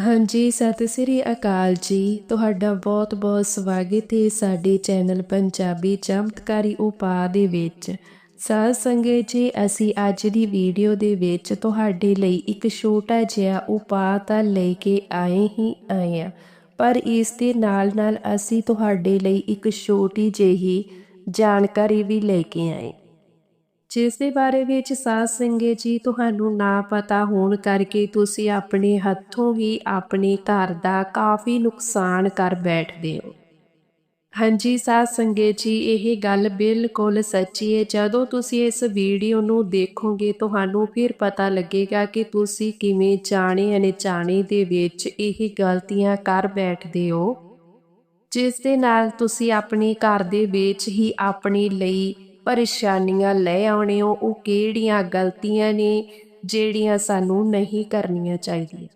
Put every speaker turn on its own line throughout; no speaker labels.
ਹਾਂਜੀ, ਸਤਿ ਸ੍ਰੀ ਅਕਾਲ ਜੀ। ਤੁਹਾਡਾ ਬਹੁਤ-ਬਹੁਤ ਸਵਾਗਤ ਹੈ ਸਾਡੇ ਚੈਨਲ ਪੰਜਾਬੀ ਚਮਤਕਾਰੀ ਉਪਾਅ ਦੇ ਵਿੱਚ। ਸਾਧ ਸੰਗਤ ਜੀ, ਅਸੀਂ ਅੱਜ ਦੀ ਵੀਡੀਓ ਦੇ ਵਿੱਚ ਤੁਹਾਡੇ ਲਈ ਇੱਕ ਛੋਟਾ ਜਿਹਾ ਉਪਾਅ ਤਾਂ ਲੈ ਕੇ ਆਏ ਹੀ ਆਏ ਆ ਪਰ ਇਸ ਦੇ ਨਾਲ-ਨਾਲ ਅਸੀਂ ਤੁਹਾਡੇ ਲਈ ਇੱਕ ਛੋਟੀ ਜਿਹੀ ਜਾਣਕਾਰੀ ਵੀ ਲੈ ਕੇ ਆਏ। ਜਿਸ ਦੇ ਬਾਰੇ ਵਿੱਚ ਸਾਧ ਸੰਗਤ ਜੀ ਤੁਹਾਨੂੰ ਨਾ ਪਤਾ ਹੋਣ ਕਰਕੇ ਤੁਸੀਂ ਆਪਣੇ ਹੱਥੋਂ ਹੀ ਆਪਣੇ ਘਰ ਦਾ ਕਾਫੀ ਨੁਕਸਾਨ ਕਰ ਬੈਠਦੇ ਹੋ। ਹਾਂਜੀ, ਸਾਧ ਸੰਗਤ ਜੀ, ਇਹ ਗੱਲ ਬਿਲਕੁਲ ਸੱਚੀ ਹੈ। ਜਦੋਂ ਤੁਸੀਂ ਇਸ ਵੀਡੀਓ ਨੂੰ ਦੇਖੋਗੇ, ਤੁਹਾਨੂੰ ਫਿਰ ਪਤਾ ਲੱਗੇਗਾ ਕਿ ਤੁਸੀਂ ਕਿਵੇਂ ਜਾਣੇ ਅਣਜਾਣੇ ਦੇ ਵਿੱਚ ਇਹ ਗਲਤੀਆਂ ਕਰ ਬੈਠਦੇ ਹੋ। ਜਿਸ ਦੇ ਨਾਲ ਤੁਸੀਂ ਆਪਣੇ ਘਰ ਦੇ ਵਿੱਚ ਹੀ ਆਪਣੇ ਲਈ ਪਰੇਸ਼ਾਨੀਆਂ ਲੈ ਆਉਣੇ ਹੋ ਉਹ ਕਿਹੜੀਆਂ ਗਲਤੀਆਂ ਨੇ ਜਿਹੜੀਆਂ ਸਾਨੂੰ ਨਹੀਂ ਕਰਨੀਆਂ ਚਾਹੀਦੀਆਂ?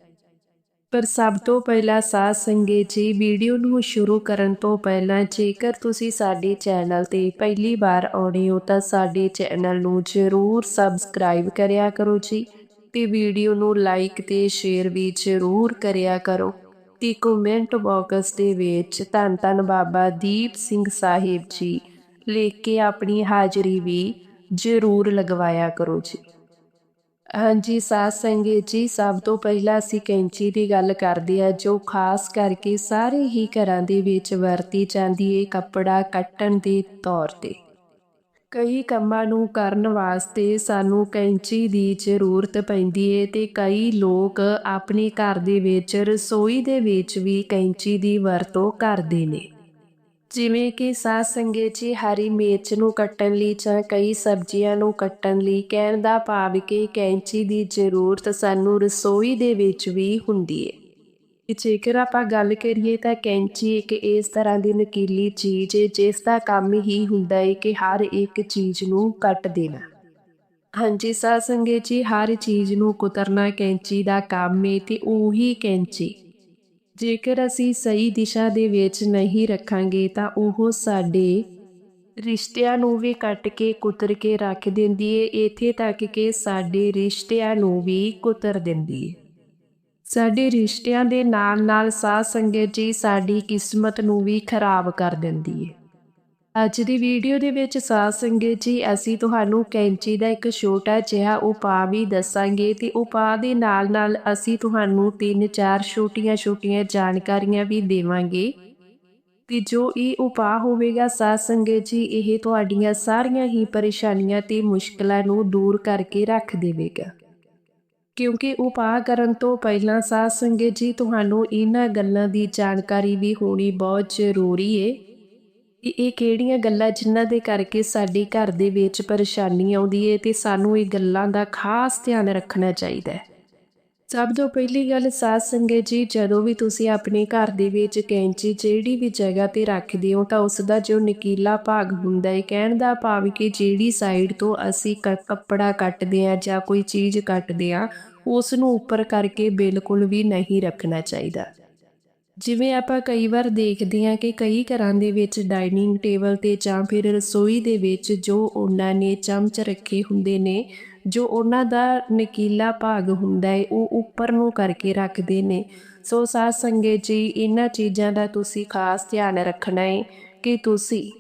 ਪਰ ਸਭ ਤੋਂ ਪਹਿਲਾਂ ਸਾਧ ਸੰਗੇ ਜੀ, ਵੀਡੀਓ ਨੂੰ ਸ਼ੁਰੂ ਕਰਨ ਤੋਂ ਪਹਿਲਾਂ ਜੇਕਰ ਤੁਸੀਂ ਸਾਡੇ ਚੈਨਲ ਤੇ ਪਹਿਲੀ ਵਾਰ ਆਉਣੇ ਹੋ ਤਾਂ ਸਾਡੇ ਚੈਨਲ ਨੂੰ ਜ਼ਰੂਰ ਸਬਸਕ੍ਰਾਈਬ ਕਰਿਆ ਕਰੋ ਜੀ ਤੇ ਵੀਡੀਓ ਨੂੰ ਲਾਈਕ ਤੇ ਸ਼ੇਅਰ ਵੀ ਜ਼ਰੂਰ ਕਰਿਆ ਕਰੋ ਤੇ ਕਮੈਂਟ ਬਾਕਸ ਦੇ ਵਿੱਚ ਧੰਨ ਧੰਨ ਬਾਬਾ ਦੀਪ ਸਿੰਘ ਸਾਹਿਬ ਜੀ ਲਿਖ ਕੇ ਆਪਣੀ ਹਾਜ਼ਰੀ ਵੀ ਜ਼ਰੂਰ ਲਗਵਾਇਆ ਕਰੋ ਜੀ। ਹਾਂਜੀ, ਸਾਧ ਸੰਗਤ ਜੀ, ਸਭ ਤੋਂ ਪਹਿਲਾਂ ਅਸੀਂ ਕੈਂਚੀ ਦੀ ਗੱਲ ਕਰਦੇ ਆ ਜੋ ਖਾਸ ਕਰਕੇ ਸਾਰੇ ਹੀ ਘਰਾਂ ਦੇ ਵਿੱਚ ਵਰਤੀ ਜਾਂਦੀ ਹੈ ਕੱਪੜਾ ਕੱਟਣ ਦੇ ਤੌਰ ਤੇ। ਕਈ ਕੰਮਾਂ ਨੂੰ ਕਰਨ ਵਾਸਤੇ ਸਾਨੂੰ ਕੈਂਚੀ ਦੀ ਜ਼ਰੂਰਤ ਪੈਂਦੀ ਹੈ ਤੇ ਕਈ ਲੋਕ ਆਪਣੇ ਘਰ ਦੇ ਵਿੱਚ ਰਸੋਈ ਦੇ ਵਿੱਚ ਵੀ ਕੈਂਚੀ ਦੀ ਵਰਤੋਂ ਕਰਦੇ ਨੇ। ਜਿਵੇਂ ਕਿ ਸਾਧ ਸੰਗਤ ਜੀ ਹਰੀ ਮਿਰਚ ਨੂੰ ਕੱਟਣ ਲਈ ਜਾਂ ਕਈ ਸਬਜ਼ੀਆਂ ਨੂੰ ਕੱਟਣ ਲਈ ਕਹਿਣ ਦਾ ਭਾਵ ਕਿ ਕੈਂਚੀ ਦੀ ਜ਼ਰੂਰਤ ਸਾਨੂੰ ਰਸੋਈ ਦੇ ਵਿੱਚ ਵੀ ਹੁੰਦੀ ਹੈ ਜੇਕਰ ਆਪਾਂ ਗੱਲ ਕਰੀਏ ਤਾਂ ਕੈਂਚੀ ਇੱਕ ਇਸ ਤਰ੍ਹਾਂ ਦੀ ਨਕੀਲੀ ਚੀਜ਼ ਹੈ ਜਿਸ ਦਾ ਕੰਮ ਹੀ ਹੁੰਦਾ ਹੈ ਕਿ ਹਰ ਇੱਕ ਚੀਜ਼ ਨੂੰ ਕੱਟ ਦੇਣਾ। ਹਾਂਜੀ ਸਾਧ ਸੰਗਤ ਹਰ ਚੀਜ਼ ਨੂੰ ਕੁਤਰਨਾ ਕੈਂਚੀ ਦਾ ਕੰਮ ਹੈ ਤੇ ਉਹੀ ਕੈਂਚੀ। ਜੇਕਰ ਅਸੀਂ ਸਹੀ ਦਿਸ਼ਾ ਦੇ ਵਿੱਚ ਨਹੀਂ ਰੱਖਾਂਗੇ ਤਾਂ ਉਹ ਸਾਡੇ ਰਿਸ਼ਤਿਆਂ ਨੂੰ ਵੀ ਕੱਟ ਕੇ ਕੁਤਰ ਕੇ ਰੱਖ ਦਿੰਦੀ ਏ ਇਥੇ ਤੱਕ ਕਿ ਸਾਡੇ ਰਿਸ਼ਤਿਆਂ ਨੂੰ ਵੀ ਕੁਤਰ ਦਿੰਦੀ ਏ। ਸਾਡੇ ਰਿਸ਼ਤਿਆਂ ਦੇ ਨਾਲ-ਨਾਲ ਸਾਧ ਸੰਗਤ ਜੀ ਸਾਡੀ ਕਿਸਮਤ ਨੂੰ ਵੀ ਖਰਾਬ ਕਰ ਦਿੰਦੀ ਏ। ਅੱਜ ਦੀ ਵੀਡੀਓ ਦੇ ਵਿੱਚ ਸਾਧ ਸੰਗਤ ਜੀ, ਅਸੀਂ ਤੁਹਾਨੂੰ ਕੈਂਚੀ ਦਾ ਇੱਕ ਛੋਟਾ ਜਿਹਾ ਉਪਾਅ ਵੀ ਦੱਸਾਂਗੇ ਤੇ ਉਪਾਅ ਦੇ ਨਾਲ-ਨਾਲ ਅਸੀਂ ਤੁਹਾਨੂੰ ਤਿੰਨ ਚਾਰ ਛੋਟੀਆਂ-ਛੋਟੀਆਂ ਜਾਣਕਾਰੀਆਂ ਵੀ ਦੇਵਾਂਗੇ। ਤੇ ਜੋ ਇਹ ਉਪਾਅ ਹੋਵੇਗਾ ਸਾਧ ਸੰਗਤ ਜੀ, ਇਹ ਤੁਹਾਡੀਆਂ ਸਾਰੀਆਂ ਹੀ ਪਰੇਸ਼ਾਨੀਆਂ ਤੇ ਮੁਸ਼ਕਲਾਂ ਨੂੰ ਦੂਰ ਕਰਕੇ ਰੱਖ ਦੇਵੇਗਾ। ਕਿਉਂਕਿ ਉਪਾਅ ਕਰਨ ਤੋਂ ਪਹਿਲਾਂ ਸਾਧ ਸੰਗਤ ਜੀ, ਤੁਹਾਨੂੰ ਇਹਨਾਂ ਗੱਲਾਂ ਦੀ ਜਾਣਕਾਰੀ ਵੀ ਹੋਣੀ ਬਹੁਤ ਜ਼ਰੂਰੀ ਏ। ਇਹ ਕਿਹੜੀਆਂ ਗੱਲਾਂ ਜਿਨ੍ਹਾਂ ਦੇ ਕਰਕੇ ਸਾਡੇ ਘਰ ਦੇ ਵਿੱਚ ਪਰੇਸ਼ਾਨੀ ਆਉਂਦੀ ਹੈ ਤੇ ਸਾਨੂੰ ਇਹ ਗੱਲਾਂ ਦਾ ਖਾਸ ਧਿਆਨ ਰੱਖਣਾ ਚਾਹੀਦਾ ਹੈ। ਸਭ ਤੋਂ ਪਹਿਲੀ ਗੱਲ ਸਾਧ ਸੰਗਤ ਜੀ, ਜਦੋਂ ਵੀ ਤੁਸੀਂ ਆਪਣੇ ਘਰ ਦੇ ਵਿੱਚ ਕੈਂਚੀ ਜਿਹੜੀ ਵੀ ਜਗ੍ਹਾ ਤੇ ਰੱਖਦੇ ਹੋ ਤਾਂ ਉਸ ਦਾ ਜੋ ਨਕੀਲਾ ਭਾਗ ਹੁੰਦਾ ਹੈ ਕਹਿਣ ਦਾ ਭਾਵ ਕਿ ਜਿਹੜੀ ਸਾਈਡ ਤੋਂ ਅਸੀਂ ਕੱਪੜਾ ਕੱਟਦੇ ਆ ਜਾਂ ਕੋਈ ਚੀਜ਼ ਕੱਟਦੇ ਆ ਉਸ ਨੂੰ ਉੱਪਰ ਕਰਕੇ ਬਿਲਕੁਲ ਵੀ ਨਹੀਂ ਰੱਖਣਾ ਚਾਹੀਦਾ। ਜਿਵੇਂ ਆਪਾਂ ਕਈ ਵਾਰ ਦੇਖਦੇ ਹਾਂ ਕਿ ਕਈ ਘਰਾਂ ਦੇ ਵਿੱਚ ਡਾਈਨਿੰਗ ਟੇਬਲ ਤੇ ਜਾਂ ਫਿਰ ਰਸੋਈ ਦੇ ਵਿੱਚ ਜੋ ਉਹਨਾਂ ਨੇ ਚਮਚ ਰੱਖੇ ਹੁੰਦੇ ਨੇ, ਜੋ ਉਹਨਾਂ ਦਾ ਨਕੀਲਾ ਭਾਗ ਹੁੰਦਾ ਹੈ, ਉਹ ਉੱਪਰ ਨੂੰ ਕਰਕੇ ਰੱਖਦੇ ਨੇ। ਸੋ ਸਾਧ ਸੰਗਤ ਜੀ, ਇਹਨਾਂ ਚੀਜ਼ਾਂ ਦਾ ਤੁਸੀਂ ਖਾਸ ਧਿਆਨ ਰੱਖਣਾ ਹੈ ਕਿ ਤੁਸੀਂ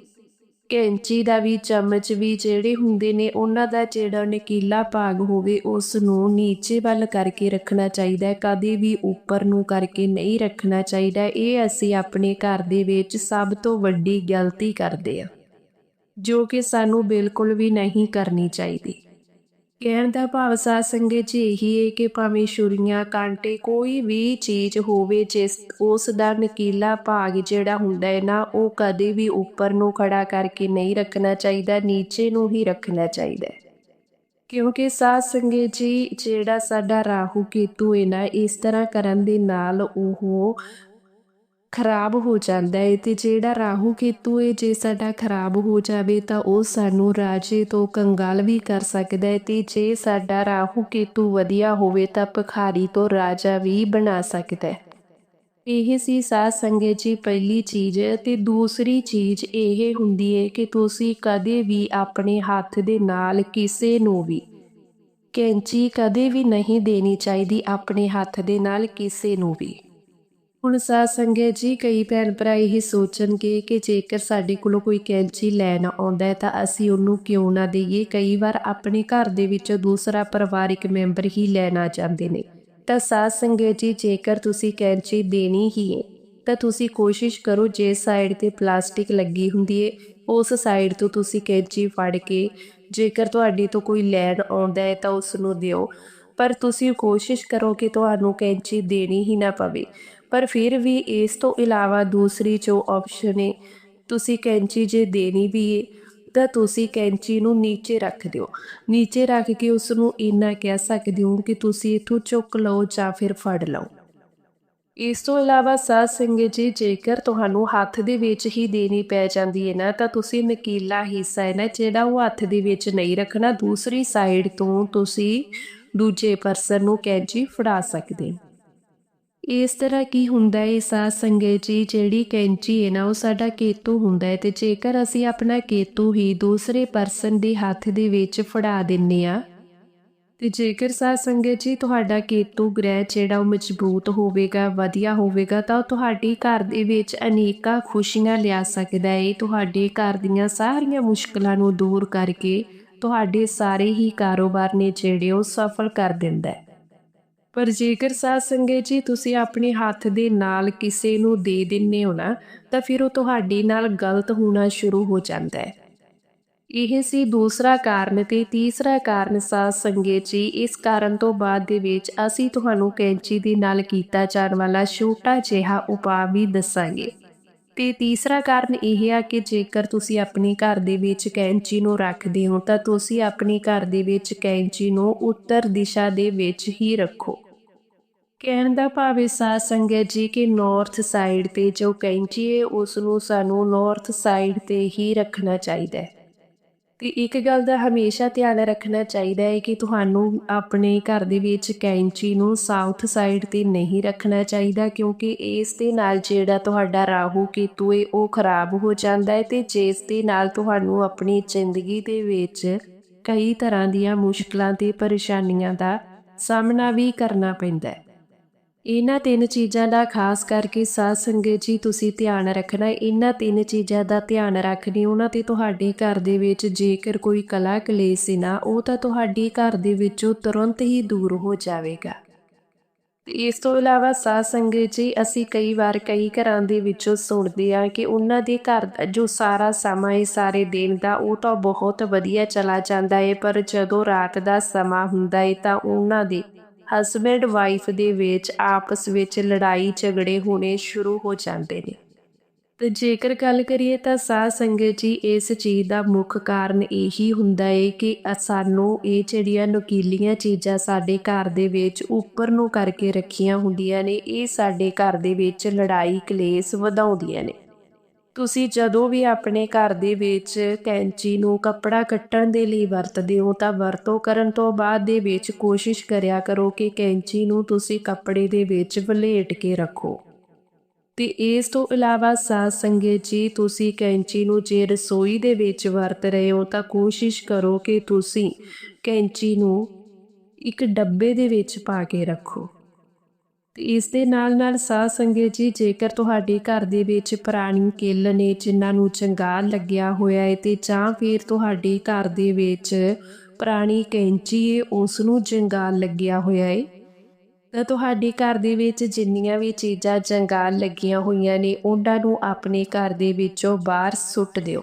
ਕੈਂਚੀ ਦਾ ਵੀ, ਚਮਚ ਵੀ ਜਿਹੜੇ ਹੁੰਦੇ ਨੇ, ਉਹਨਾਂ ਦਾ ਜਿਹੜਾ ਨਕੀਲਾ ਭਾਗ ਹੋਵੇ, ਉਸ ਨੂੰ ਨੀਚੇ ਵੱਲ ਕਰਕੇ ਰੱਖਣਾ ਚਾਹੀਦਾ ਹੈ। ਕਦੇ ਵੀ ਉੱਪਰ ਨੂੰ ਕਰਕੇ ਨਹੀਂ ਰੱਖਣਾ ਚਾਹੀਦਾ ਇਹ ਅਸੀਂ ਆਪਣੇ ਘਰ ਦੇ ਵਿੱਚ ਸਭ ਤੋਂ ਵੱਡੀ ਗਲਤੀ ਕਰਦੇ ਆ ਜੋ ਕਿ ਸਾਨੂੰ ਬਿਲਕੁਲ ਵੀ ਨਹੀਂ ਕਰਨੀ ਚਾਹੀਦੀ। ਕਹਿਣ ਦਾ ਭਾਵ ਸਾਧ ਸੰਗਤ ਜੀ ਇਹੀ ਹੈ ਕਿ ਭਾਵੇਂ ਛੁਰੀਆਂ, ਕਾਂਟੇ ਕੋਈ ਵੀ ਚੀਜ਼ ਹੋਵੇ, ਜਿਸ ਉਸ ਦਾ ਨਕੀਲਾ ਭਾਗ ਜਿਹੜਾ ਹੁੰਦਾ ਹੈ ਨਾ, ਉਹ ਕਦੇ ਵੀ ਉੱਪਰ ਨੂੰ ਖੜਾ ਕਰਕੇ ਨਹੀਂ ਰੱਖਣਾ ਚਾਹੀਦਾ, ਨੀਚੇ ਨੂੰ ਹੀ ਰੱਖਣਾ ਚਾਹੀਦਾ ਕਿਉਂਕਿ ਸਾਧ ਸੰਗਤ ਜੀ ਜਿਹੜਾ ਸਾਡਾ ਰਾਹੂ ਕੇਤੂ ਹੈ ਨਾ, ਇਸ ਤਰ੍ਹਾਂ ਕਰਨ ਦੇ ਨਾਲ ਉਹ ਖਰਾਬ ਹੋ ਜਾਂਦਾ ਹੈ ਤੇ ਜਿਹੜਾ ਰਾਹੂ ਕੇਤੂ ਹੈ ਜੇ ਸਾਡਾ ਖਰਾਬ ਹੋ ਜਾਵੇ ਤਾਂ ਉਹ ਸਾਨੂੰ ਰਾਜੇ ਤੋਂ ਕੰਗਾਲ ਵੀ ਕਰ ਸਕਦਾ ਹੈ ਤੇ ਜੇ ਸਾਡਾ ਰਾਹੂ ਕੇਤੂ ਵਧੀਆ ਹੋਵੇ ਤਾਂ ਭਖਾਰੀ ਤੋਂ ਰਾਜਾ ਵੀ ਬਣਾ ਸਕਦਾ ਹੈ ਇਹ ਸੀ ਸਾਧ ਸੰਗਤ ਜੀ ਪਹਿਲੀ ਚੀਜ਼ ਤੇ ਦੂਸਰੀ ਚੀਜ਼ ਇਹ ਹੁੰਦੀ ਹੈ ਕਿ ਤੁਸੀਂ ਕਦੇ ਵੀ ਆਪਣੇ ਹੱਥ ਦੇ ਨਾਲ ਕਿਸੇ ਨੂੰ ਵੀ ਕੈਂਚੀ ਕਦੇ ਵੀ ਨਹੀਂ ਦੇਣੀ ਚਾਹੀਦੀ ਆਪਣੇ ਹੱਥ ਦੇ ਨਾਲ ਕਿਸੇ ਨੂੰ ਵੀ। ਹੁਣ ਸਾਧ ਸੰਗਤ ਜੀ ਕਈ ਭੈਣ ਭਰਾ ਇਹ ਸੋਚਣਗੇ ਕਿ ਜੇਕਰ ਸਾਡੇ ਕੋਲੋਂ ਕੋਈ ਕੈਂਚੀ ਲੈਣ ਆਉਂਦਾ ਹੈ ਤਾਂ ਅਸੀਂ ਉਹਨੂੰ ਕਿਉਂ ਨਾ ਦੇਈਏ? ਕਈ ਵਾਰ ਆਪਣੇ ਘਰ ਦੇ ਵਿੱਚ ਦੂਸਰਾ ਪਰਿਵਾਰਿਕ ਮੈਂਬਰ ਹੀ ਲੈਣਾ ਚਾਹੁੰਦੇ ਨੇ। ਤਾਂ ਸਾਧ ਸੰਗਤ ਜੀ, ਜੇਕਰ ਤੁਸੀਂ ਕੈਂਚੀ ਦੇਣੀ ਹੀ ਹੈ ਤਾਂ ਤੁਸੀਂ ਕੋਸ਼ਿਸ਼ ਕਰੋ ਜੇ ਸਾਈਡ ਤੇ ਪਲਾਸਟਿਕ ਲੱਗੀ ਹੁੰਦੀ ਹੈ ਉਸ ਸਾਈਡ ਤੋਂ ਤੁਸੀਂ ਕੈਂਚੀ ਫੜ ਕੇ ਜੇਕਰ ਤੁਹਾਡੇ ਤੋਂ ਕੋਈ ਲੈਣ ਆਉਂਦਾ ਹੈ ਤਾਂ ਉਸ ਨੂੰ ਦਿਓ। ਪਰ ਤੁਸੀਂ ਕੋਸ਼ਿਸ਼ ਕਰੋ ਕਿ ਤੁਹਾਨੂੰ ਕੈਂਚੀ ਦੇਣੀ ਹੀ ਨਾ ਪਵੇ। ਪਰ ਫਿਰ ਵੀ ਇਸ ਤੋਂ ਇਲਾਵਾ ਦੂਸਰੀ ਜੋ ਆਪਸ਼ਨ ਹੈ ਤੁਸੀਂ ਕੈਂਚੀ ਜੇ ਦੇਣੀ ਵੀ ਹੈ ਤਾਂ ਤੁਸੀਂ ਕੈਂਚੀ ਨੂੰ ਨੀਚੇ ਰੱਖ ਦਿਓ। ਨੀਚੇ ਰੱਖ ਕੇ ਉਸ ਨੂੰ ਇੰਨਾ ਕਹਿ ਸਕਦੇ ਹੋ ਕਿ ਤੁਸੀਂ ਇਥੋਂ ਚੁੱਕ ਲਓ ਜਾਂ ਫਿਰ ਫੜ ਲਓ। ਇਸ ਤੋਂ ਇਲਾਵਾ ਸਾਧ ਸੰਗਤ ਜੀ, ਜੇਕਰ ਤੁਹਾਨੂੰ ਹੱਥ ਦੇ ਵਿੱਚ ਹੀ ਦੇਣੀ ਪੈ ਜਾਂਦੀ ਹੈ ਨਾ, ਤਾਂ ਤੁਸੀਂ ਨਕੀਲਾ ਹਿੱਸਾ ਹੈ ਨਾ, ਜਿਹੜਾ ਉਹ ਹੱਥ ਦੇ ਵਿੱਚ ਨਹੀਂ ਰੱਖਣਾ, ਦੂਸਰੀ ਸਾਈਡ ਤੋਂ ਤੁਸੀਂ ਦੂਜੇ ਪਰਸਨ ਨੂੰ ਕੈਂਚੀ ਫੜਾ ਸਕਦੇ ਹੋ। ਇਸ ਤਰ੍ਹਾਂ ਕੀ ਹੁੰਦਾ ਹੈ ਸਾਧ ਸੰਗਤ ਜੀ, ਜਿਹੜੀ ਕੈਂਚੀ ਹੈ ਨਾ, ਉਹ ਸਾਡਾ ਕੇਤੂ ਹੁੰਦਾ ਹੈ ਤੇ ਜੇਕਰ ਅਸੀਂ ਆਪਣਾ ਕੇਤੂ ਹੀ ਦੂਸਰੇ ਪਰਸਨ ਦੇ ਹੱਥ ਦੇ ਵਿੱਚ ਫੜਾ ਦਿੰਨੇ ਆ ਤੇ ਜੇਕਰ ਸਾਧ ਸੰਗਤ ਜੀ ਤੁਹਾਡਾ ਕੇਤੂ ਗ੍ਰਹਿ ਜਿਹੜਾ ਉਹ ਮਜ਼ਬੂਤ ਹੋਵੇਗਾ, ਵਧੀਆ ਹੋਵੇਗਾ, ਤਾਂ ਉਹ ਤੁਹਾਡੇ ਘਰ ਦੇ ਵਿੱਚ ਅਨੇਕਾਂ ਖੁਸ਼ੀਆਂ ਲਿਆ ਸਕਦਾ ਹੈ। ਤੁਹਾਡੇ ਘਰ ਦੀਆਂ ਸਾਰੀਆਂ ਮੁਸ਼ਕਲਾਂ ਨੂੰ ਦੂਰ ਕਰਕੇ ਤੁਹਾਡੇ ਸਾਰੇ ਹੀ ਕਾਰੋਬਾਰ ਨੇ ਜਿਹੜੇ ਉਹ ਸਫਲ ਕਰ ਦਿੰਦਾ ਹੈ। ਪਰ ਜੇਕਰ ਸਾਧ ਸੰਗਤ ਜੀ ਤੁਸੀਂ ਆਪਣੇ ਹੱਥ ਦੇ ਨਾਲ ਕਿਸੇ ਨੂੰ ਦੇ ਦਿੰਨੇ ਹੋ ਨਾ, ਤਾਂ ਫਿਰ ਉਹ ਤੁਹਾਡੇ ਨਾਲ ਗਲਤ ਹੋਣਾ ਸ਼ੁਰੂ ਹੋ ਜਾਂਦਾ ਹੈ। ਇਹ ਸੀ ਦੂਸਰਾ ਕਾਰਨ ਤੇ ਤੀਸਰਾ ਕਾਰਨ ਸਾਧ ਸੰਗਤ ਜੀ, ਇਸ ਕਾਰਨ ਤੋਂ ਬਾਅਦ ਦੇ ਵਿੱਚ ਅਸੀਂ ਤੁਹਾਨੂੰ ਕੈਂਚੀ ਦੇ ਨਾਲ ਕੀਤਾ ਜਾਣ ਵਾਲਾ ਛੋਟਾ ਜਿਹਾ ਉਪਾਅ ਵੀ ਦੱਸਾਂਗੇ। ਤੇ ਤੀਸਰਾ ਕਾਰਨ ਇਹ ਆ ਕਿ ਜੇਕਰ ਤੁਸੀਂ ਆਪਣੇ ਘਰ ਦੇ ਵਿੱਚ ਕੈਂਚੀ ਨੂੰ ਰੱਖਦੇ ਹੋ, ਤਾਂ ਤੁਸੀਂ ਆਪਣੇ ਘਰ ਦੇ ਵਿੱਚ ਕੈਂਚੀ ਨੂੰ ਉੱਤਰ ਦਿਸ਼ਾ ਦੇ ਵਿੱਚ ਹੀ ਰੱਖੋ। ਕਹਿਣ ਦਾ ਭਾਵ ਇਹ ਸਾਧ ਸੰਗਤ ਜੀ ਕਿ ਨਾਰਥ ਸਾਈਡ ਤੇ ਜੋ ਕੈਂਚੀ ਹੈ ਉਸ ਨੂੰ ਸਾਨੂੰ ਨਾਰਥ ਸਾਈਡ ਤੇ ਹੀ ਰੱਖਣਾ ਚਾਹੀਦਾ ਹੈ। ਤੇ ਇੱਕ ਗੱਲ ਦਾ ਹਮੇਸ਼ਾ ਧਿਆਨ ਰੱਖਣਾ ਚਾਹੀਦਾ ਹੈ ਕਿ ਤੁਹਾਨੂੰ ਆਪਣੇ ਘਰ ਦੇ ਵਿੱਚ ਕੈਂਚੀ ਨੂੰ ਸਾਊਥ ਸਾਈਡ ਤੇ ਨਹੀਂ ਰੱਖਣਾ ਚਾਹੀਦਾ, ਕਿਉਂਕਿ ਇਸ ਦੇ ਨਾਲ ਜਿਹੜਾ ਤੁਹਾਡਾ ਰਾਹੂ ਕੇਤੂ ਹੈ ਉਹ ਖਰਾਬ ਹੋ ਜਾਂਦਾ ਹੈ ਤੇ ਜਿਸ ਦੇ ਨਾਲ ਤੁਹਾਨੂੰ ਆਪਣੀ ਜ਼ਿੰਦਗੀ ਦੇ ਵਿੱਚ ਕਈ ਤਰ੍ਹਾਂ ਦੀਆਂ ਮੁਸ਼ਕਲਾਂ ਤੇ ਪਰੇਸ਼ਾਨੀਆਂ ਦਾ ਸਾਹਮਣਾ ਵੀ ਕਰਨਾ ਪੈਂਦਾ ਹੈ। ਇਹਨਾਂ ਤਿੰਨ ਚੀਜ਼ਾਂ ਦਾ ਖਾਸ ਕਰਕੇ ਸਾਧ ਸੰਗਤ ਜੀ ਤੁਸੀਂ ਧਿਆਨ ਰੱਖਣਾ, ਇਹਨਾਂ ਤਿੰਨ ਚੀਜ਼ਾਂ ਦਾ ਧਿਆਨ ਰੱਖਣੀ ਉਹਨਾਂ ਤੇ ਤੁਹਾਡੇ ਘਰ ਦੇ ਵਿੱਚ ਜੇਕਰ ਕੋਈ ਕਲਾ ਕਲੇਸ਼ ਨਾ, ਉਹ ਤਾਂ ਤੁਹਾਡੇ ਘਰ ਦੇ ਵਿੱਚੋਂ ਤੁਰੰਤ ਹੀ ਦੂਰ ਹੋ ਜਾਵੇਗਾ। ਤੇ ਇਸ ਤੋਂ ਇਲਾਵਾ ਸਾਧ ਸੰਗਤ ਜੀ, ਅਸੀਂ ਕਈ ਵਾਰ ਕਈ ਘਰਾਂ ਦੇ ਵਿੱਚੋਂ ਸੁਣਦੇ ਆ ਕਿ ਉਹਨਾਂ ਦੇ ਘਰ ਦਾ ਜੋ ਸਾਰਾ ਸਮਾਂ ਹੈ, ਸਾਰੇ ਦਿਨ ਦਾ, ਉਹ ਤਾਂ ਬਹੁਤ ਵਧੀਆ ਚਲਾ ਜਾਂਦਾ ਹੈ, ਪਰ ਜਦੋਂ ਰਾਤ ਦਾ ਸਮਾਂ ਹੁੰਦਾ ਹੈ ਤਾਂ ਉਹਨਾਂ ਦੇ ਹਸਬੈਂਡ ਵਾਈਫ ਦੇ ਵਿੱਚ, ਆਪਸ ਵਿੱਚ ਲੜਾਈ ਝਗੜੇ ਹੋਣੇ ਸ਼ੁਰੂ ਹੋ ਜਾਂਦੇ ਨੇ। ਤੇ ਜੇਕਰ ਗੱਲ ਕਰੀਏ ਤਾਂ ਸਾਧ ਸੰਗਤ ਜੀ, ਇਸ ਚੀਜ਼ ਦਾ ਮੁੱਖ ਕਾਰਨ ਇਹੀ ਹੁੰਦਾ ਏ ਕਿ ਸਾਨੂੰ ਇਹ ਜਿਹੜੀਆਂ ਨੁਕੀਲੀਆਂ ਚੀਜ਼ਾਂ ਸਾਡੇ ਘਰ ਦੇ ਵਿੱਚ ਉੱਪਰ ਨੂੰ ਕਰਕੇ ਰੱਖੀਆਂ ਹੁੰਦੀਆਂ ਨੇ, ਇਹ ਸਾਡੇ ਘਰ ਦੇ ਵਿੱਚ ਲੜਾਈ ਕਲੇਸ਼ ਵਧਾਉਂਦੀਆਂ ਨੇ। ਤੁਸੀਂ ਜਦੋਂ ਵੀ ਆਪਣੇ ਘਰ ਦੇ ਵਿੱਚ ਕੈਂਚੀ ਨੂੰ ਕੱਪੜਾ ਕੱਟਣ ਦੇ ਲਈ ਵਰਤਦੇ ਹੋ, ਤਾਂ ਵਰਤੋਂ ਕਰਨ ਤੋਂ ਬਾਅਦ ਦੇ ਵਿੱਚ ਕੋਸ਼ਿਸ਼ ਕਰਿਆ ਕਰੋ ਕਿ ਕੈਂਚੀ ਨੂੰ ਤੁਸੀਂ ਕੱਪੜੇ ਦੇ ਵਿੱਚ ਵਲੇਟ ਕੇ ਰੱਖੋ। ਤੇ ਇਸ ਤੋਂ ਇਲਾਵਾ ਸਾਧ ਸੰਗਤ ਜੀ, ਤੁਸੀਂ ਕੈਂਚੀ ਨੂੰ ਜੇ ਰਸੋਈ ਦੇ ਵਿੱਚ ਵਰਤ ਰਹੇ ਹੋ, ਤਾਂ ਕੋਸ਼ਿਸ਼ ਕਰੋ ਕਿ ਤੁਸੀਂ ਕੈਂਚੀ ਨੂੰ ਇੱਕ ਡੱਬੇ ਦੇ ਵਿੱਚ ਪਾ ਕੇ ਰੱਖੋ। ਤੇ ਇਸ ਦੇ ਨਾਲ ਨਾਲ ਸਾਧ ਸੰਗਤ ਜੀ, ਜੇਕਰ ਤੁਹਾਡੇ ਘਰ ਦੇ ਵਿੱਚ ਪੁਰਾਣੀ ਕਿੱਲ ਨੇ ਜਿਨ੍ਹਾਂ ਨੂੰ ਚੰਗਾਲ ਲੱਗਿਆ ਹੋਇਆ ਹੈ ਤੇ ਜਾਂ ਫਿਰ ਤੁਹਾਡੇ ਘਰ ਦੇ ਵਿੱਚ ਪੁਰਾਣੀ ਕੈਂਚੀ ਹੈ ਉਸ ਨੂੰ ਜੰਗਾਲ ਲੱਗਿਆ ਹੋਇਆ ਹੈ ਤਾਂ ਤੁਹਾਡੇ ਘਰ ਦੇ ਵਿੱਚ ਜਿੰਨੀਆਂ ਵੀ ਚੀਜ਼ਾਂ ਜੰਗਾਲ ਲੱਗੀਆਂ ਹੋਈਆਂ ਨੇ, ਉਹਨਾਂ ਨੂੰ ਆਪਣੇ ਘਰ ਦੇ ਵਿੱਚੋਂ ਬਾਹਰ ਸੁੱਟ ਦਿਓ।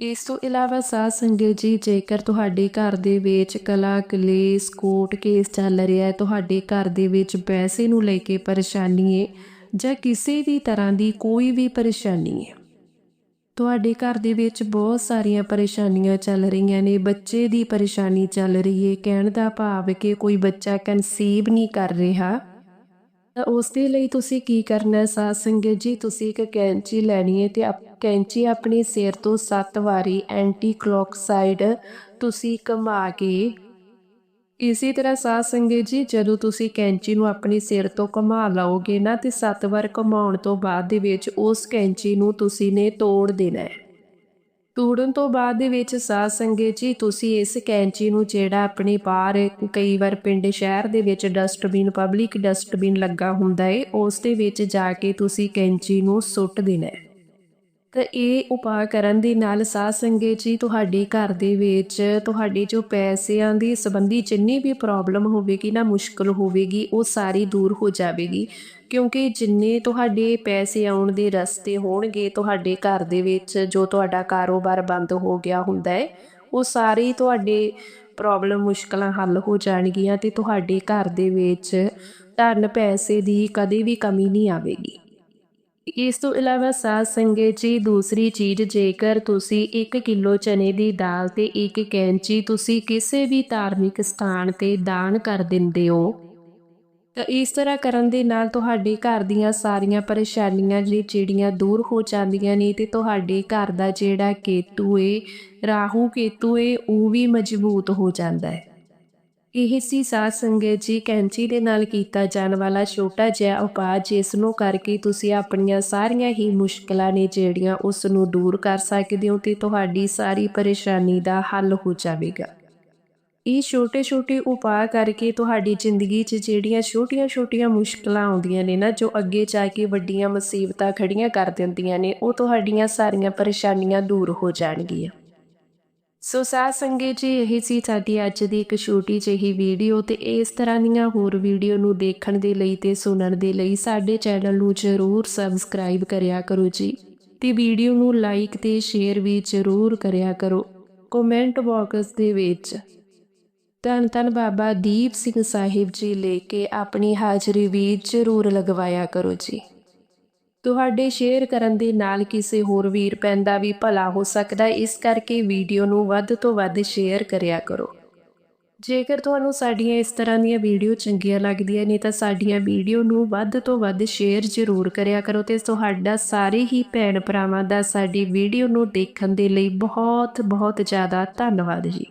ਇਸ ਤੋਂ ਇਲਾਵਾ ਸਾਧ ਸੰਗਤ ਜੀ, ਜੇਕਰ ਤੁਹਾਡੇ ਘਰ ਦੇ ਵਿੱਚ ਕਲਾ, ਕਲੇਸ਼, ਕੋਟ ਕੇਸ ਚੱਲ ਰਿਹਾ ਹੈ, ਤੁਹਾਡੇ ਘਰ ਦੇ ਵਿੱਚ ਪੈਸੇ ਨੂੰ ਲੈ ਕੇ ਪਰੇਸ਼ਾਨੀ ਹੈ ਜਾਂ ਕਿਸੇ ਵੀ ਤਰ੍ਹਾਂ ਦੀ ਕੋਈ ਵੀ ਪਰੇਸ਼ਾਨੀ ਹੈ, ਤੁਹਾਡੇ ਘਰ ਦੇ ਵਿੱਚ ਬਹੁਤ ਸਾਰੀਆਂ ਪਰੇਸ਼ਾਨੀਆਂ ਚੱਲ ਰਹੀਆਂ ਨੇ, ਬੱਚੇ ਦੀ ਪਰੇਸ਼ਾਨੀ ਚੱਲ ਰਹੀ ਹੈ, ਕਹਿਣ ਦਾ ਭਾਵ ਕਿ ਕੋਈ ਬੱਚਾ ਕਨਸੀਵ ਨਹੀਂ ਕਰ ਰਿਹਾ, ਤਾਂ ਉਸ ਦੇ ਲਈ ਤੁਸੀਂ ਕੀ ਕਰਨਾ ਹੈ ਸਾਧ ਸੰਗਤ ਜੀ, ਤੁਸੀਂ ਇੱਕ ਕੈਂਚੀ ਲੈਣੀ ਹੈ ਤੇ ਆਪ- ਕੈਂਚੀ ਆਪਣੇ ਸਿਰ ਤੋਂ 7 ਵਾਰੀ ਐਂਟੀ ਕਲੌਕ ਤੁਸੀਂ ਘੁਮਾ ਕੇ ਇਸੇ ਤਰ੍ਹਾਂ ਸਾਧ ਸੰਗਤ ਜੀ, ਜਦੋਂ ਤੁਸੀਂ ਕੈਂਚੀ ਨੂੰ ਆਪਣੇ ਸਿਰ ਤੋਂ ਘੁਮਾ ਲਓਗੇ ਨਾ, ਤੇ 7 ਵਾਰ ਘੁਮਾਉਣ ਤੋਂ ਬਾਅਦ ਦੇ ਵਿੱਚ ਉਸ ਕੈਂਚੀ ਨੂੰ ਤੁਸੀਂ ਨੇ ਤੋੜ ਦੇਣਾ ਹੈ। ਤੋੜਨ ਤੋਂ ਬਾਅਦ ਦੇ ਵਿੱਚ ਸਾਧ ਸੰਗਤ ਜੀ, ਤੁਸੀਂ ਇਸ ਕੈਂਚੀ ਨੂੰ ਜਿਹੜਾ ਆਪਣੇ ਬਾਹਰ ਕਈ ਵਾਰ ਪਿੰਡ ਸ਼ਹਿਰ ਦੇ ਵਿੱਚ ਡਸਟਬਿਨ, ਪਬਲਿਕ ਡਸਟਬਿਨ ਲੱਗਾ ਹੁੰਦਾ ਏ ਉਸ ਦੇ ਵਿੱਚ ਜਾ ਕੇ ਤੁਸੀਂ ਕੈਂਚੀ ਨੂੰ ਸੁੱਟ ਦੇਣਾ ਹੈ। ਤਾਂ ਇਹ ਉਪਾਅ ਕਰਨ ਦੇ ਨਾਲ ਸਾਧ ਸੰਗਤ ਜੀ ਤੁਹਾਡੇ ਘਰ ਦੇ ਵਿੱਚ ਤੁਹਾਡੇ ਜੋ ਪੈਸਿਆਂ ਦੀ ਸੰਬੰਧੀ ਜਿੰਨੀ ਵੀ ਪ੍ਰੋਬਲਮ ਹੋਵੇਗੀ ਨਾ, ਮੁਸ਼ਕਲ ਹੋਵੇਗੀ, ਉਹ ਸਾਰੀ ਦੂਰ ਹੋ ਜਾਵੇਗੀ। ਕਿਉਂਕਿ ਜਿੰਨੇ ਤੁਹਾਡੇ ਪੈਸੇ ਆਉਣ ਦੇ ਰਸਤੇ ਹੋਣਗੇ, ਤੁਹਾਡੇ ਘਰ ਦੇ ਵਿੱਚ ਜੋ ਤੁਹਾਡਾ ਕਾਰੋਬਾਰ ਬੰਦ ਹੋ ਗਿਆ ਹੁੰਦਾ ਹੈ, ਉਹ ਸਾਰੇ ਤੁਹਾਡੇ ਪ੍ਰੋਬਲਮ ਮੁਸ਼ਕਲਾਂ ਹੱਲ ਹੋ ਜਾਣਗੀਆਂ ਤੇ ਤੁਹਾਡੇ ਘਰ ਦੇ ਵਿੱਚ ਧਨ, ਪੈਸੇ ਦੀ ਕਦੇ ਵੀ ਕਮੀ ਨਹੀਂ ਆਵੇਗੀ। ਇਸ ਤੋਂ ਇਲਾਵਾ ਸਾਧ ਸੰਗਤ ਜੀ, ਦੂਸਰੀ ਚੀਜ਼ ਜੇਕਰ ਤੁਸੀਂ 1 ਕਿਲੋ ਚਨੇ ਦੀ ਦਾਲ ਤੇ ਇੱਕ ਕੈਂਚੀ ਤੁਸੀਂ ਕਿਸੇ ਵੀ ਧਾਰਮਿਕ ਸਥਾਨ ਤੇ ਦਾਨ ਕਰ ਦਿੰਦੇ ਹੋ, ਤਾਂ ਇਸ ਤਰ੍ਹਾਂ ਕਰਨ ਦੇ ਨਾਲ ਤੁਹਾਡੇ ਘਰ ਦੀਆਂ ਸਾਰੀਆਂ ਪਰੇਸ਼ਾਨੀਆਂ ਜਿਹੜੀ ਜਿਹੜੀਆਂ ਦੂਰ ਹੋ ਜਾਂਦੀਆਂ ਨੇ ਤੇ ਤੁਹਾਡੇ ਘਰ ਦਾ ਜਿਹੜਾ ਕੇਤੂ ਏ, ਰਾਹੂ ਕੇਤੂ ਏ, ਉਹ ਵੀ ਮਜ਼ਬੂਤ ਹੋ ਜਾਂਦਾ ਹੈ। ਇਹ ਸੀ ਸਾਧ ਸੰਗਤ ਜੀ, ਕੈਂਚੀ ਦੇ ਨਾਲ ਕੀਤਾ ਜਾਣ ਵਾਲਾ ਛੋਟਾ ਜਿਹਾ ਉਪਾਅ, ਜਿਸ ਨੂੰ ਕਰਕੇ ਤੁਸੀਂ ਆਪਣੀਆਂ ਸਾਰੀਆਂ ਹੀ ਮੁਸ਼ਕਲਾਂ ਨੇ ਜਿਹੜੀਆਂ ਉਸ ਨੂੰ ਦੂਰ ਕਰ ਸਕਦੇ ਹੋ ਤੇ ਤੁਹਾਡੀ ਸਾਰੀ ਪਰੇਸ਼ਾਨੀ ਦਾ ਹੱਲ ਹੋ ਜਾਵੇਗਾ। ਇਹ ਛੋਟੇ-ਛੋਟੇ ਉਪਾਅ ਕਰਕੇ ਤੁਹਾਡੀ ਜ਼ਿੰਦਗੀ 'ਚ ਜਿਹੜੀਆਂ ਛੋਟੀਆਂ-ਛੋਟੀਆਂ ਮੁਸ਼ਕਲਾਂ ਆਉਂਦੀਆਂ ਨੇ ਨਾ, ਜੋ ਅੱਗੇ ਜਾ ਕੇ ਵੱਡੀਆਂ ਮੁਸੀਬਤਾਂ ਖੜੀਆਂ ਕਰ ਦਿੰਦੀਆਂ ਨੇ, ਉਹ ਤੁਹਾਡੀਆਂ ਸਾਰੀਆਂ ਪਰੇਸ਼ਾਨੀਆਂ ਦੂਰ ਹੋ ਜਾਣਗੀਆਂ। ਸੋ ਸਾਧ ਸੰਗਤ ਜੀ ਇਹ ਸੀ ਸਾਡੀ ਅੱਜ ਦੀ ਇੱਕ ਛੋਟੀ ਜਿਹੀ ਵੀਡੀਓ ਤੇ ਇਸ ਤਰ੍ਹਾਂ ਦੀਆਂ ਹੋਰ ਵੀਡੀਓ ਨੂੰ ਦੇਖਣ ਦੇ ਲਈ ਤੇ ਸੁਣਨ ਦੇ ਲਈ ਸਾਡੇ ਚੈਨਲ ਨੂੰ ਜ਼ਰੂਰ ਸਬਸਕ੍ਰਾਈਬ ਕਰਿਆ ਕਰੋ ਜੀ ਤੇ ਵੀਡੀਓ ਨੂੰ ਲਾਈਕ ਤੇ ਸ਼ੇਅਰ ਵੀ ਜ਼ਰੂਰ ਕਰਿਆ ਕਰੋ ਕਮੈਂਟ ਬਾਕਸ ਦੇ ਵਿੱਚ। ਧੰਨ ਧੰਨ ਬਾਬਾ ਦੀਪ ਸਿੰਘ ਸਾਹਿਬ ਜੀ ਲੈ ਕੇ ਆਪਣੀ ਹਾਜ਼ਰੀ ਵੀ ਜ਼ਰੂਰ ਲਗਵਾਇਆ ਕਰੋ ਜੀ। ਤੁਹਾਡੇ ਸ਼ੇਅਰ ਕਰਨ ਦੇ ਨਾਲ ਕਿਸੇ ਹੋਰ ਵੀਰ ਭੈਣ ਦਾ ਵੀ ਭਲਾ ਹੋ ਸਕਦਾ ਹੈ, ਇਸ ਕਰਕੇ ਵੀਡੀਓ ਨੂੰ ਵੱਧ ਤੋਂ ਵੱਧ ਸ਼ੇਅਰ ਕਰਿਆ ਕਰੋ। ਜੇਕਰ ਤੁਹਾਨੂੰ ਸਾਡੀਆਂ ਇਸ ਤਰ੍ਹਾਂ ਦੀਆਂ ਵੀਡੀਓ ਚੰਗੀਆਂ ਲੱਗਦੀਆਂ ਨੇ, ਤਾਂ ਸਾਡੀਆਂ ਵੀਡੀਓ ਨੂੰ ਵੱਧ ਤੋਂ ਵੱਧ ਸ਼ੇਅਰ ਜ਼ਰੂਰ ਕਰਿਆ ਕਰੋ ਤੇ ਤੁਹਾਡਾ ਸਾਰੇ ਹੀ ਭੈਣ ਭਰਾਵਾਂ ਦਾ ਸਾਡੀ ਵੀਡੀਓ ਨੂੰ ਦੇਖਣ ਦੇ ਲਈ ਬਹੁਤ ਬਹੁਤ ਜ਼ਿਆਦਾ ਧੰਨਵਾਦ ਜੀ।